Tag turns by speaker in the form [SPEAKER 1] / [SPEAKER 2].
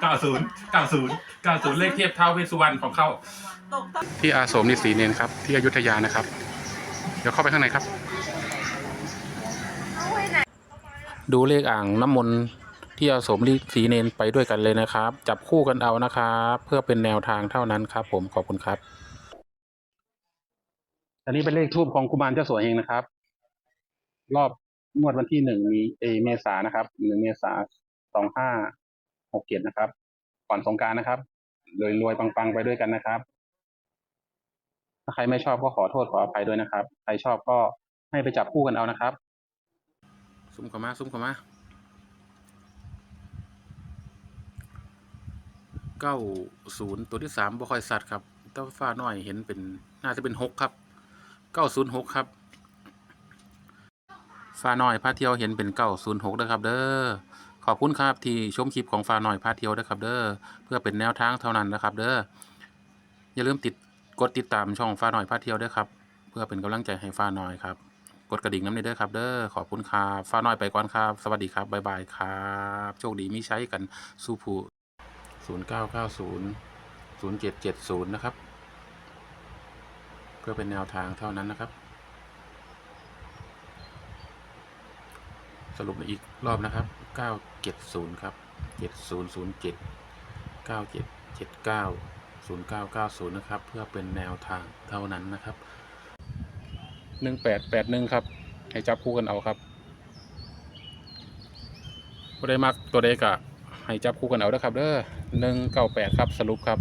[SPEAKER 1] เก้าศูนย์เก้าศูนย์เก้าศูนย์เลขเทียบเท่าเวสสุวรรณของเขา
[SPEAKER 2] ตกต้น
[SPEAKER 3] ที่อาสมฤาษีเนนครับ ที่อยุธยานะครับ เดี๋ยวเข้าไปข้างในครับ
[SPEAKER 2] เอาไว้ไหน
[SPEAKER 3] ดูเลขอ่างน้ำมนต์ที่อาสมฤาษีเนนไปด้วยกันเลยนะครับ จับคู่กันเอานะครับ เพื่อเป็นแนวทางเท่านั้นครับ ผมขอบคุณครับ อันนี้เป็นเลขทูบของกุมารเจ้าสัวเฮงนะครับ รอบงวดวันที่หนึ่งมีเอเมษานะครับหนึ่งเมษาสองห้า หกเจ็ดนะครับ ก่อนสงการนะครับรวยรวยๆปังๆไปด้วยกันนะครับ ถ้าใครไม่ชอบก็ขอโทษขออภัยด้วยนะครับ ใครชอบก็ให้ไปจับคู่กันเอานะครับ ซุ้มเข้ามาซุ้มเข้ามาเก้าศูนย์ตัวที่สามบ่ค่อยสัตว์ครับต้าฟ้าน้อยเห็นเป็นน่าจะเป็นหกครับเก้าศูนย์หกครับฟ้าน้อยพาเที่ยวเห็นเป็นเก้าศูนย์หกนะครับ เด้อ ขอบคุณครับที่ชมคลิปของฟ้าน้อยพาเที่ยวนะครับ เด้อเพื่อเป็นแนวทางเท่านั้นนะครับ เด้ออย่าลืมติดกดติดตามช่องฟ้าน้อยพาเที่ยวด้วยครับ เพื่อเป็นกำลังใจให้ฟ้าน้อยครับกดกระดิ่งน้ำในเด้อครับ เด้อขอบคุณครับฟ้าน้อยไปก่อนครับ สวัสดีครับบ๊ายบายครับโชคดีมีใช้กันสู้ผู้ศูนย์เก้าเก้าศูนย์ศูนย์เจ็ดเจ็ดศูนย์นะครับ เพื่อเป็นแนวทางเท่านั้นนะครับ สรุปอีกรอบนะครับ 970 ครับ 7007 9779 0990 นะครับ เพื่อเป็นแนวทางเท่านั้นนะครับ 1881 ครับ ให้จับคู่กันเอาครับบ่ได้มักตัวใดกะให้จับคู่กันเอาเด้อครับเด้อ198 ครับสรุปครับ